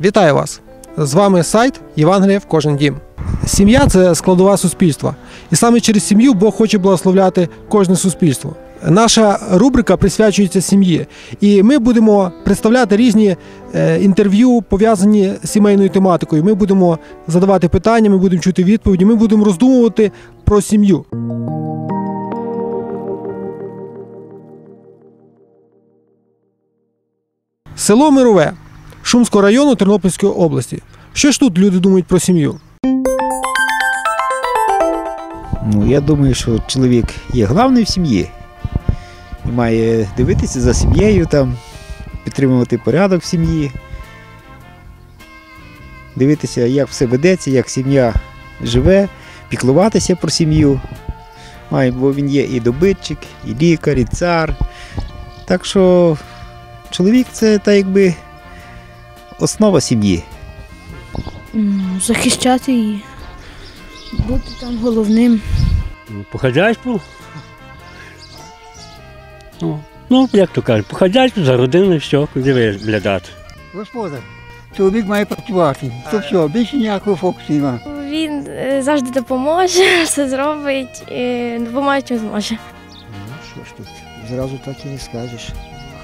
Вітаю вас! З вами сайт Євангелія в кожен дім. Сім'я це складова суспільства. І саме через сім'ю Бог хоче благословляти кожне суспільство. Наша рубрика присвячується сім'ї, і ми будемо представляти різні е, інтерв'ю, пов'язані з сімейною тематикою. Ми будемо задавати питання, ми будемо чути відповіді, ми будемо роздумувати про сім'ю. Село Мирове Шумського району Тернопільської області. Що ж тут люди думають про сім'ю? Ну, я думаю, що чоловік є головний в сім'ї і має дивитися за сім'єю, там, підтримувати порядок в сім'ї, дивитися, як все ведеться, як сім'я живе, піклуватися про сім'ю. Бо він є і добитчик, і лікар, і цар. Так що чоловік це так якби основа сім'ї. Захищати її, бути там головним. Ну, По хазяйству. Ну, ну, як то кажуть, по хазяйству за родиною все, куди виглядати. Господар, чоловік має працювати. То все, більше ніякого фокусу немає. Він е, завжди допоможе, все зробить, допоможе, чим зможе. Ну, що ж тут, зразу так і не скажеш.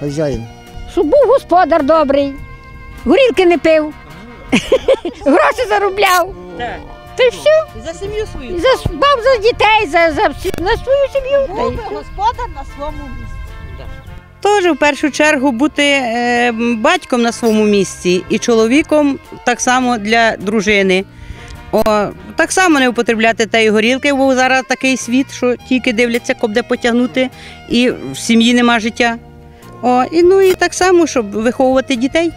Хазяїн. Щоб був господар добрий, горілки не пив, гроші заробляв. Так. Та все. І за сім'ю свою. За, дбав за дітей, за, за всі- на свою сім'ю. Та й Добре, господар на своєму місці. Теж в першу чергу бути е, батьком на своєму місці і чоловіком так само для дружини. О, так само не употребляти тієї горілки, бо зараз такий світ, що тільки дивляться, коб де потягнути, і в сім'ї нема життя. О, і, ну і так само, щоб виховувати дітей,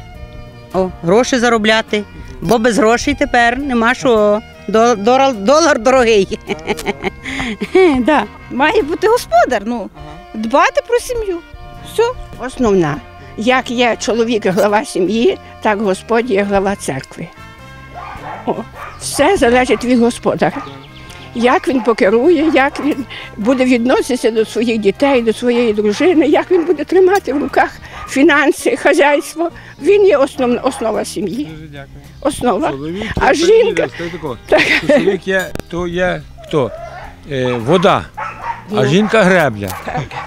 О, гроші заробляти. Бо без грошей тепер нема що. Долар, долар дорогий. да. Має бути господар, ну, дбати про сім'ю. Все. Основна. Як є чоловік глава сім'ї, так Господь є глава церкви. О, все залежить від господаря. Як він покерує, як він буде відноситися до своїх дітей, до своєї дружини, як він буде тримати в руках фінанси, хазяйство. Він є основна основа сім'ї. Основа. А жінка так, Чоловік є, то є хто? Е, вода, а жінка гребля.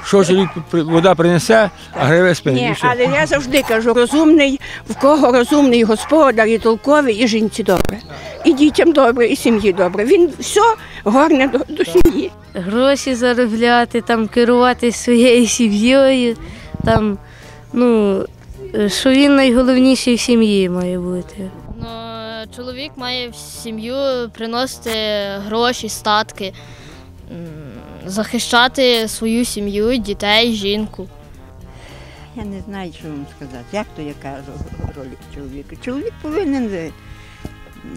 Що чоловік при- вода принесе, а гребе спинить. Ні, але я завжди кажу, розумний, в кого розумний господар і толковий, і жінці добре. І дітям добре, і сім'ї добре. Він все горне до, до сім'ї. Гроші заробляти, там керувати своєю сім'єю, там, ну, що він найголовніший в сім'ї має бути. Ну, чоловік має в сім'ю приносити гроші, статки, захищати свою сім'ю, дітей, жінку. Я не знаю, що вам сказати. Як то яка ро- роль чоловіка? Чоловік повинен е,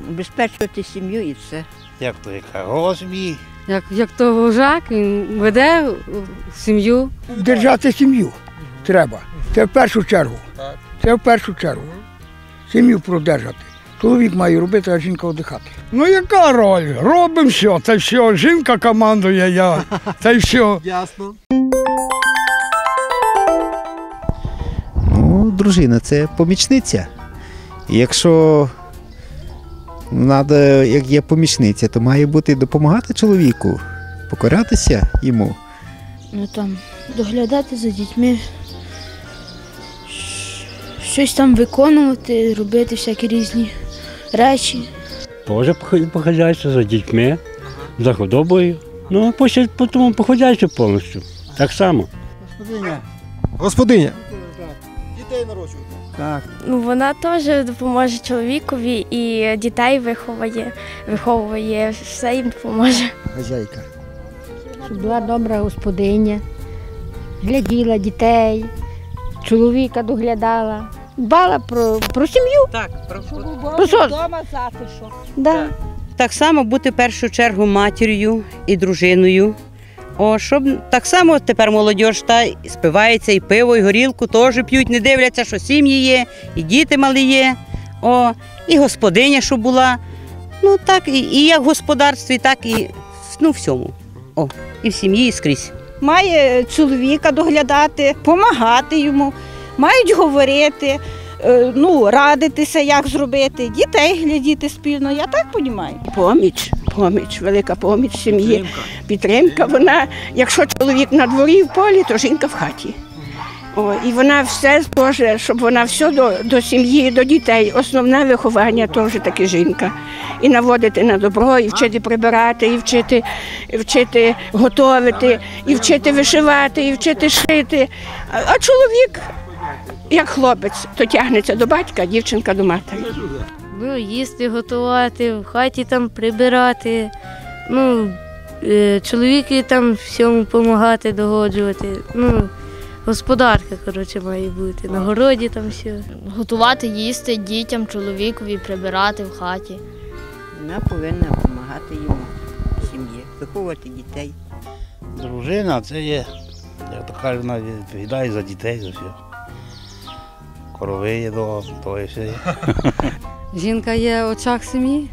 убезпечувати сім'ю і все. Як то яка розумі? Як, як то вожак, він веде сім'ю. Держати сім'ю треба. Це в першу чергу. Це в першу чергу. Сім'ю продержати. Чоловік має робити, а жінка віддихати. Ну яка роль? Робимо все, та й все. Жінка командує, я, та й все. Ясно. Ну, дружина це помічниця. Якщо надо, як є помічниця, то має бути допомагати чоловіку, покорятися йому. Ну там доглядати за дітьми, щось там виконувати, робити всякі різні речі. Теж по, хазяйству за дітьми, за худобою. Ну, по, тому по хазяйству повністю. Так само. Господиня. Господиня. Дітей народжувати. Так. Ну, вона теж допоможе чоловікові і дітей виховує, виховує, все їм допоможе. Хазяйка. Щоб була добра господиня, гляділа дітей, чоловіка доглядала, дбала про, про сім'ю. Так, Ну що? Вдома затишок. Да. Так само бути в першу чергу матір'ю і дружиною. О, щоб так само тепер молодь та спивається і пиво, і горілку теж п'ють, не дивляться, що сім'ї є, і діти малі є. О, і господиня, щоб була. Ну так, і, і як в господарстві, так і ну, всьому. О, і в сім'ї, і скрізь. Має чоловіка доглядати, допомагати йому, мають говорити. е, ну, радитися, як зробити, дітей глядіти спільно. Я так розумію. Поміч, поміч, велика поміч сім'ї. Підтримка. Вона, якщо чоловік на дворі в полі, то жінка в хаті. О, і вона все теж, щоб вона все до, до сім'ї, до дітей. Основне виховання теж таки жінка. І наводити на добро, і вчити прибирати, і вчити, і вчити готувати, і вчити вишивати, і вчити шити. А, а чоловік, як хлопець, то тягнеться до батька, дівчинка до матері. Ну, їсти готувати, в хаті там прибирати. Ну, е, чоловіки там всьому допомагати, догоджувати. Ну, господарка, коротше, має бути. На городі там все. Готувати, їсти дітям, чоловікові, прибирати в хаті. Вона повинна допомагати йому сім'ї, виховувати дітей. Дружина це є, то кажуть, вона відповідає за дітей, за все. Корови є до того і все. Жінка є очах сім'ї.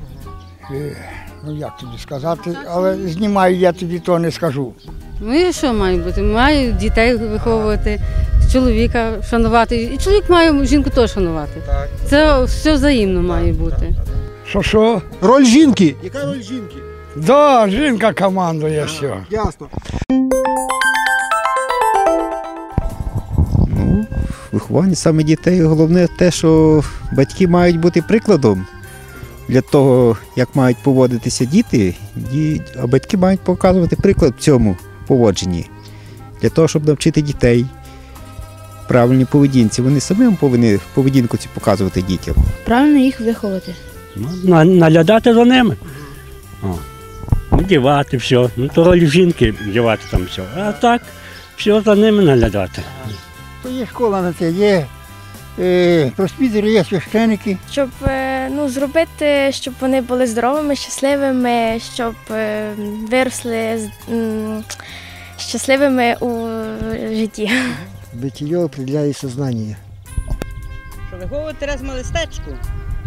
Е, Ну як тобі сказати, але знімаю, я тобі то не скажу. Ну і що має бути? Має дітей виховувати, чоловіка шанувати. І чоловік має жінку теж шанувати. Це все взаємно має бути. Що що? Роль жінки. Яка роль жінки? Да, жінка командує все. Ясно. Виховання саме дітей головне те, що батьки мають бути прикладом для того, як мають поводитися діти, а батьки мають показувати приклад в цьому поводженні. Для того, щоб навчити дітей правильній поведінці. Вони самим повинні поведінку цю показувати дітям. Правильно їх виховати. Ну, наглядати за ними. О. Одівати все. Ну, то роль жінки вдівати там все. А так, все за ними наглядати. То є школа на це, є е, просвітери, є священики. щоб е, ну, зробити, щоб вони були здоровими, щасливими, щоб е, виросли щасливими у житті. Бытие определяет сознание. Що виховувати раз малистечку,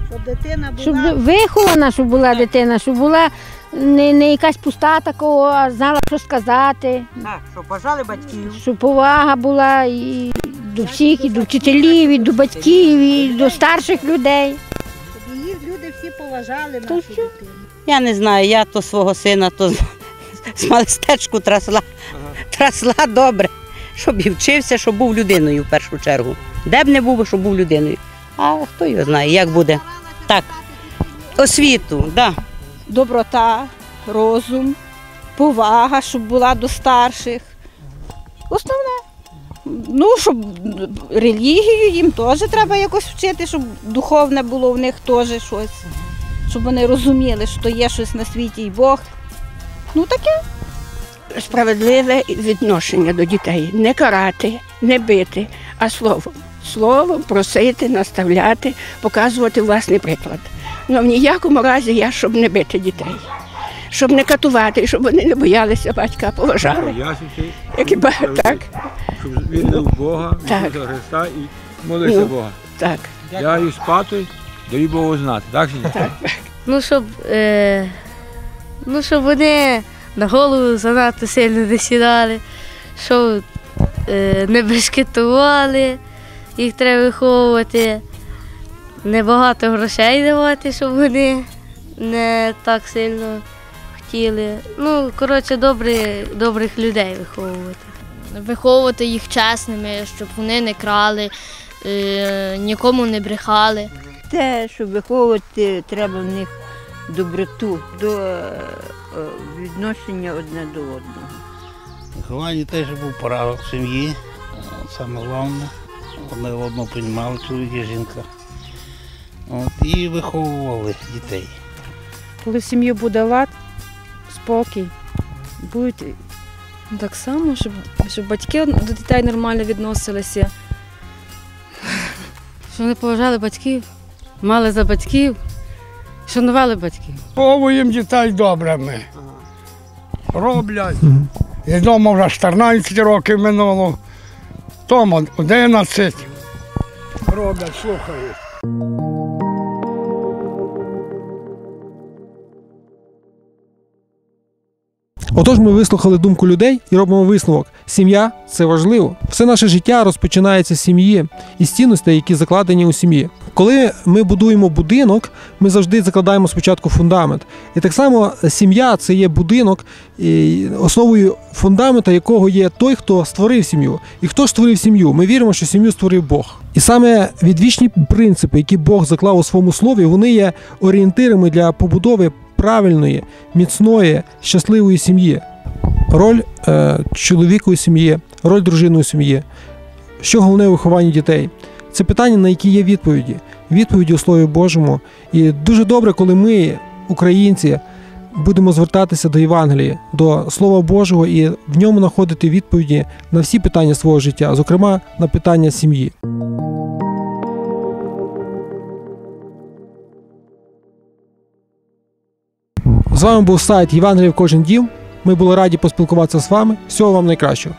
щоб дитина була. Щоб вихована, щоб була дитина, щоб була не, не якась пуста такого, а знала, що сказати. Так, щоб бажали батьків. Щоб повага була і до всіх, і до вчителів, і до батьків, і до старших людей. Її люди всі поважали нашу дитину. Я не знаю, я то свого сина то з- з малистечку трасла, трасла добре, щоб і вчився, щоб був людиною в першу чергу. Де б не був, щоб був людиною. А хто його знає, як буде. Так, освіту, так. Да. Доброта, розум, повага, щоб була до старших. Основне. Ну, щоб релігію їм теж треба якось вчити, щоб духовне було в них теж щось. Щоб вони розуміли, що є щось на світі і Бог. Ну таке. Справедливе відношення до дітей. Не карати, не бити, а словом. Словом просити, наставляти, показувати власний приклад. Ну, в ніякому разі я, щоб не бити дітей, щоб не катувати, щоб вони не боялися батька, а поважали. Як і ба- так. Щоб вірили в Бога, в Так. Ісуса Христа і молилися Ну, Бога. Так. Лягаю спати, даю Богу знати, так чи ні? Ну, щоб, е, ну, щоб вони на голову занадто сильно не сідали, щоб е, не бешкетували, їх треба виховувати, небагато грошей давати, щоб вони не так сильно хотіли. Ну, коротше, добрі, добрих людей виховувати. Виховувати їх чесними, щоб вони не крали, е, нікому не брехали. Те, щоб виховувати, треба в них доброту до е, е, відношення одне до одного. Виховання теж був порядок в сім'ї. Саме головне. Одне одного приймали чоловік і жінка. От, і виховували дітей. Коли в сім'ї буде лад, спокій, будуть так само, щоб, щоб батьки до дітей нормально відносилися. Щоб вони поважали батьків, мали за батьків, шанували батьків. Ховуємо дітей добрими. Роблять. І вдома вже 14 років минуло. Тому 11. Роблять, слухають. Отож, ми вислухали думку людей і робимо висновок: сім'я це важливо. Все наше життя розпочинається з сім'ї і з цінностей, які закладені у сім'ї. Коли ми будуємо будинок, ми завжди закладаємо спочатку фундамент. І так само сім'я це є будинок, основою фундамента якого є той, хто створив сім'ю. І хто ж створив сім'ю? Ми віримо, що сім'ю створив Бог. І саме відвічні принципи, які Бог заклав у своєму слові, вони є орієнтирами для побудови правильної, міцної, щасливої сім'ї. Роль е, чоловіка у сім'ї, роль дружини у сім'ї. Що головне у вихованні дітей? Це питання, на які є відповіді. Відповіді у Слові Божому. І дуже добре, коли ми, українці, будемо звертатися до Євангелії, до Слова Божого і в ньому знаходити відповіді на всі питання свого життя, зокрема на питання сім'ї. З вами був сайт Євангелів кожен дім. Ми були раді поспілкуватися з вами. Всього вам найкращого.